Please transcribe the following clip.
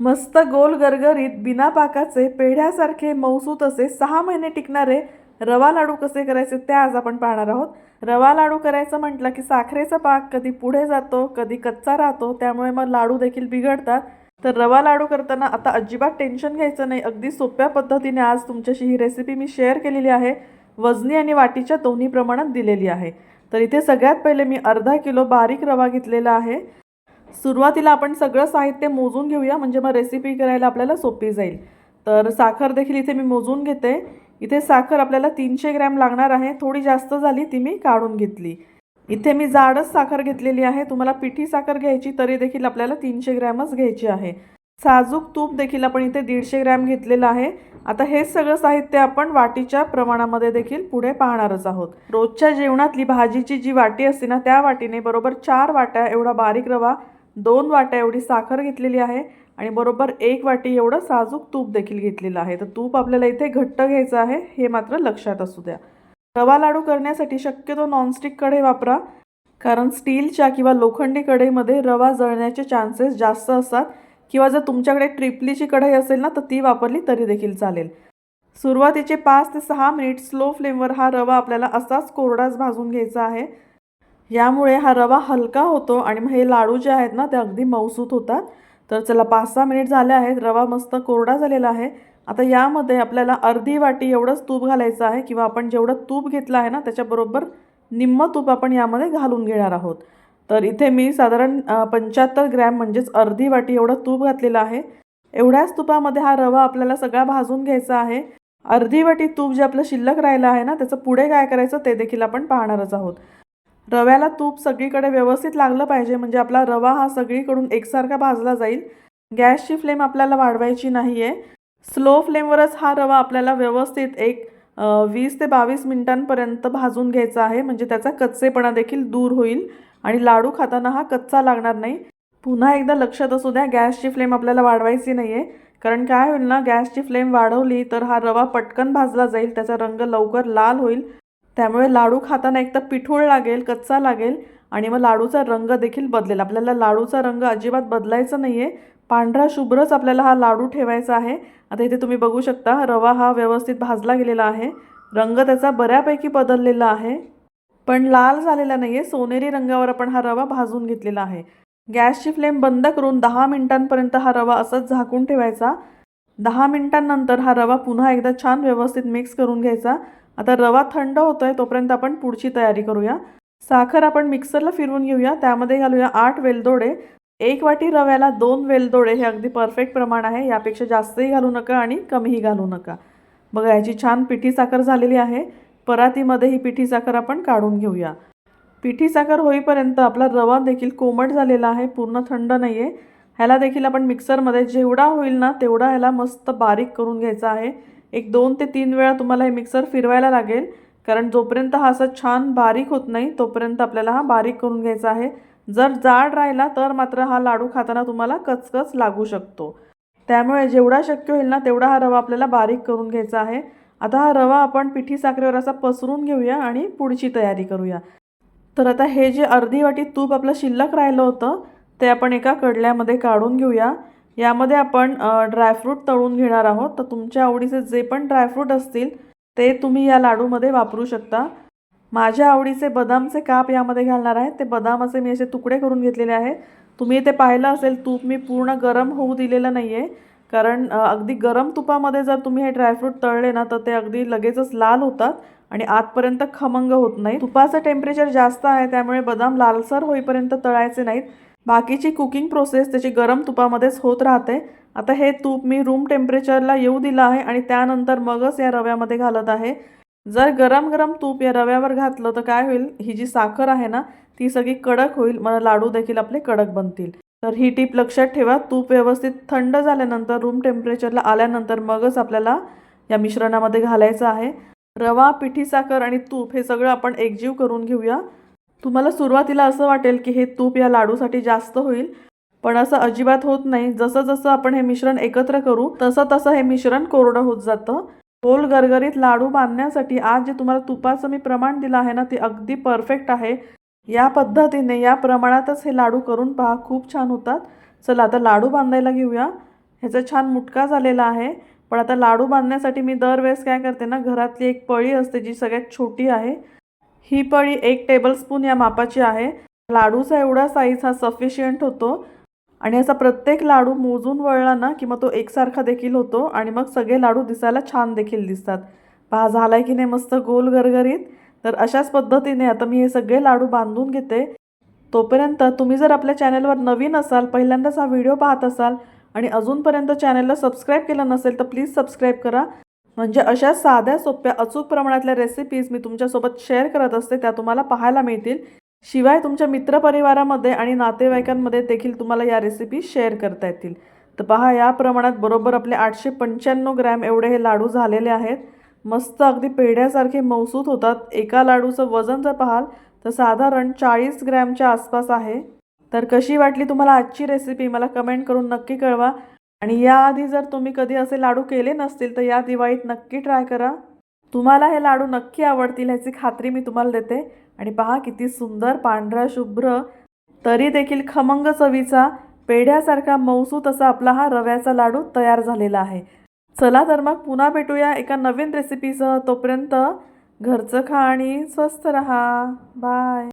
मस्त गोल गरगरीत बिना पाकाचे पेढ्यासारखे मौसूत असे सहा महिने टिकणारे रवा लाडू कसे करायचे ते आज आपण पाहणार आहोत. रवा लाडू करायचं म्हटलं की साखरेचा पाक कधी पुढे जातो कधी कच्चा राहतो त्यामुळे मग लाडू देखील बिघडतात. तर रवा लाडू करताना आता अजिबात टेन्शन घ्यायचं नाही. अगदी सोप्या पद्धतीने आज तुमच्याशी ही रेसिपी मी शेअर केलेली आहे. वजनी आणि वाटीच्या दोन्ही प्रमाणात दिलेली आहे. तर इथे सगळ्यात पहिले मी अर्धा किलो बारीक रवा घेतलेला आहे. सुरुवातीला आपण सगळं साहित्य मोजून घेऊया म्हणजे मग रेसिपी करायला आपल्याला सोपी जाईल. तर साखर देखील इथे मी मोजून घेते. इथे साखर आपल्याला तीनशे ग्रॅम लागणार आहे. थोडी जास्त झाली ती मी काढून घेतली. इथे मी जाडच साखर घेतलेली आहे. तुम्हाला पिठी साखर घ्यायची तरी देखील आपल्याला तीनशे ग्रॅमच घ्यायची आहे. साजूक तूप देखील आपण इथे दीडशे ग्रॅम घेतलेलं आहे. आता हे सगळं साहित्य आपण वाटीच्या प्रमाणामध्ये देखील पुढे पाहणारच आहोत. रोजच्या जेवणातली भाजीची जी वाटी असते ना त्या वाटीने बरोबर चार वाट्या एवढा बारीक रवा दोन वाट्या एवढी साखर घेतलेली आहे आणि बरोबर एक वाटी एवढं साजूक तूप देखील घेतलेलं आहे. तर तूप आपल्याला इथे घट्ट घ्यायचं आहे हे मात्र लक्षात असू द्या. रवा लाडू करण्यासाठी शक्यतो नॉनस्टिक कढई वापरा कारण स्टीलच्या किंवा लोखंडी कढईमध्ये रवा जळण्याचे चान्सेस जास्त असतात किंवा जर तुमच्याकडे ट्रिपलीची कढई असेल ना तर ती वापरली तरी देखील चालेल. सुरुवातीचे पाच ते सहा मिनिट स्लो फ्लेमवर हा रवा आपल्याला असाच कोरडाच भाजून घ्यायचा आहे. यामुळे हा रवा हलका होतो आणि मग हे लाडू जे आहेत ना ते अगदी मौसूत होतात. तर चला पाच सहा मिनिट झाले आहेत. रवा मस्त कोरडा झालेला आहे. आता यामध्ये आपल्याला अर्धी वाटी एवढंच तूप घालायचं आहे किंवा आपण जेवढं तूप घेतलं आहे ना त्याच्याबरोबर निम्म तूप आपण यामध्ये घालून घेणार आहोत. तर इथे मी साधारण पंच्याहत्तर ग्रॅम म्हणजेच अर्धी वाटी एवढं तूप घातलेलं आहे. एवढ्याच तुपामध्ये हा रवा आपल्याला सगळा भाजून घ्यायचा आहे. अर्धी वाटी तूप जे आपलं शिल्लक राहिलं आहे ना त्याचं पुढे काय करायचं ते देखील आपण पाहणारच आहोत. रव्याला तूप सगळीकडे व्यवस्थित लागलं पाहिजे म्हणजे आपला रवा हा सगळीकडून एकसारखा भाजला जाईल. गॅसची फ्लेम आपल्याला वाढवायची नाही आहे स्लो फ्लेमवरच हा रवा आपल्याला व्यवस्थित एक वीस ते बावीस मिनिटांपर्यंत भाजून घ्यायचा आहे म्हणजे त्याचा कच्चेपणा देखील दूर होईल आणि लाडू खाताना हा कच्चा लागणार नाही. पुन्हा एकदा लक्षात असू द्या गॅसची फ्लेम आपल्याला वाढवायची नाही आहे कारण काय होईल ना गॅसची फ्लेम वाढवली तर हा रवा पटकन भाजला जाईल त्याचा रंग लवकर लाल होईल. त्यामुळे लाडू खाताना एक तर पिठूळ लागेल कच्चा लागेल आणि मग लाडूचा रंग देखील बदलेल. आपल्याला लाडूचा रंग अजिबात बदलायचा नाही आहे पांढरा शुभ्रच आपल्याला हा लाडू ठेवायचा आहे. आता इथे तुम्ही बघू शकता रवा हा व्यवस्थित भाजला गेलेला आहे. रंग त्याचा बऱ्यापैकी बदललेला आहे. पण लाल झालेला नाही आहे सोनेरी रंगावर आपण हा रवा भाजून घेतलेला आहे. गॅसची फ्लेम बंद करून दहा मिनिटांपर्यंत हा रवा असंच झाकून ठेवायचा. दहा मिनिटांनंतर हा रवा पुन्हा एकदा छान व्यवस्थित मिक्स करून घ्यायचा. आता रवा थंड होतो आहे तोपर्यंत आपण पुढची तयारी करूया. साखर आपण मिक्सरला फिरवून घेऊया त्यामध्ये घालूया आठ वेलदोडे. एक वाटी रव्याला दोन वेलदोडे हे अगदी परफेक्ट प्रमाण आहे यापेक्षा जास्तही घालू नका आणि कमीही घालू नका. बघा याची छान पिठी साखर झालेली आहे. परातीमध्ये ही पिठी साखर आपण काढून घेऊया. पिठी साखर होईपर्यंत आपला रवा देखील कोमट झालेला आहे पूर्ण थंड नाही आहे ह्याला देखील आपण मिक्सरमध्ये जेवढा होईल ना तेवढा ह्याला मस्त बारीक करून घ्यायचा आहे. एक दोन ते तीन वेळा तुम्हाला हे मिक्सर फिरवायला लागेल. कारण जोपर्यंत हा असा छान बारीक होत नाही तोपर्यंत आपल्याला हा बारीक करून घ्यायचा आहे. जर जाड राहिला तर मात्र हा लाडू खाताना तुम्हाला कचकच लागू शकतो. त्यामुळे जेवढा शक्य होईल ना तेवढा हा रवा आपल्याला बारीक करून घ्यायचा आहे. आता हा रवा आपण पिठी साखरेवर असा पसरून घेऊया आणि पुढची तयारी करूया. तर आता हे जे अर्धी वाटी तूप आपलं शिल्लक राहिलं होतं ते आपण एका कडल्यामध्ये काढून घेऊया. यामध्ये आपण ड्रायफ्रूट तळून घेणार आहोत. तर तुमच्या आवडीचे जे पण ड्रायफ्रूट असतील ते तुम्ही या लाडूमध्ये वापरू शकता. माझ्या आवडीचे बदामचे काप यामध्ये घालणार आहे. ते बदामाचे मी असे तुकडे करून घेतलेले आहेत तुम्ही ते पाहिलं असेल तूप मी पूर्ण गरम होऊ दिलेलं नाही आहे कारण अगदी गरम तुपामध्ये जर तुम्ही हे ड्रायफ्रूट तळले ना तर ते अगदी लगेचच लाल होतात आणि आतपर्यंत खमंग होत नाही तुपाचं टेम्परेचर जास्त आहे त्यामुळे बदाम लालसर होईपर्यंत तळायचे नाहीत. बाकीची कुकिंग प्रोसेस त्याची गरम तुपामध्येच होत राहते. आता हे तूप मी रूम टेम्परेचरला येऊ दिलं आहे आणि त्यानंतर मगच या रव्यामध्ये घालत आहे. जर गरम गरम तूप या रव्यावर घातलं तर काय होईल? ही जी साखर आहे ना ती सगळी कडक होईल. मला लाडू देखील आपले कडक बनतील. तर ही टीप लक्षात ठेवा. तूप व्यवस्थित थंड झाल्यानंतर रूम टेम्परेचरला आल्यानंतर मगच आपल्याला या मिश्रणामध्ये घालायचं आहे. रवा पिठी साखर आणि तूप हे सगळं आपण एकजीव करून घेऊया. तुम्हाला सुरुवातीला असं वाटेल की हे तूप या लाडूसाठी जास्त होईल पण असं अजिबात होत नाही. जसं जसं आपण हे मिश्रण एकत्र करू तसं तसं हे मिश्रण कोरडं होत जातं. गोल गरगरीत लाडू बांधण्यासाठी आज जे तुम्हाला तुपाचं मी प्रमाण दिलं आहे ना ते अगदी परफेक्ट आहे. या पद्धतीने या प्रमाणातच हे लाडू करून पहा खूप छान होतात. चला आता लाडू बांधायला घेऊया. ह्याचा छान मुटका झालेला आहे. पण आता लाडू बांधण्यासाठी मी दरवेळेस काय करते ना घरातली एक पळी असते जी सगळ्यात छोटी आहे. ही पळी एक टेबलस्पून या मापाची आहे. लाडूचा एवढा साईज हा सफिशियंट होतो. आणि असा प्रत्येक लाडू मोजून वळला ना की मग तो एकसारखा देखील होतो आणि मग सगळे लाडू दिसायला छान देखील दिसतात. पहा झाला की नाही मस्त गोल गरगरीत? तर अशाच पद्धतीने आता मी हे सगळे लाडू बांधून घेते. तोपर्यंत तुम्ही जर आपल्या चॅनलवर नवीन असाल पहिल्यांदाच हा व्हिडिओ पाहत असाल आणि अजूनपर्यंत चॅनलला सबस्क्राईब केलं नसेल तर प्लीज सबस्क्राईब करा. म्हणजे अशा साध्या सोप्या अचूक प्रमाणातल्या रेसिपीज मी तुमच्यासोबत शेअर करत असते त्या तुम्हाला पाहायला मिळतील. शिवाय तुमच्या मित्रपरिवारामध्ये आणि नातेवाईकांमध्ये देखील तुम्हाला या रेसिपी शेअर करता येतील. तर पहा या प्रमाणात बरोबर आपले आठशे पंच्याण्णव ग्रॅम एवढे हे लाडू झालेले आहेत. मस्त अगदी पेढ्यासारखे मौसूत होतात. एका लाडूचं वजन जर पाहाल तर साधारण चाळीस ग्रॅमच्या आसपास आहे. तर कशी वाटली तुम्हाला आजची रेसिपी मला कमेंट करून नक्की कळवा. आणि याआधी जर तुम्ही कधी असे लाडू केले नसतील तर या दिवाळीत नक्की ट्राय करा. तुम्हाला हे लाडू नक्की आवडतील ह्याची खात्री मी तुम्हाला देते. आणि पहा किती सुंदर पांढरा शुभ्र तरी देखील खमंग चवीचा पेढ्यासारखा मौसूत असा आपला हा रव्याचा लाडू तयार झालेला आहे. चला तर मग पुन्हा भेटूया एका नवीन रेसिपीसह तोपर्यंत घरचं खा आणि स्वस्त रहा. बाय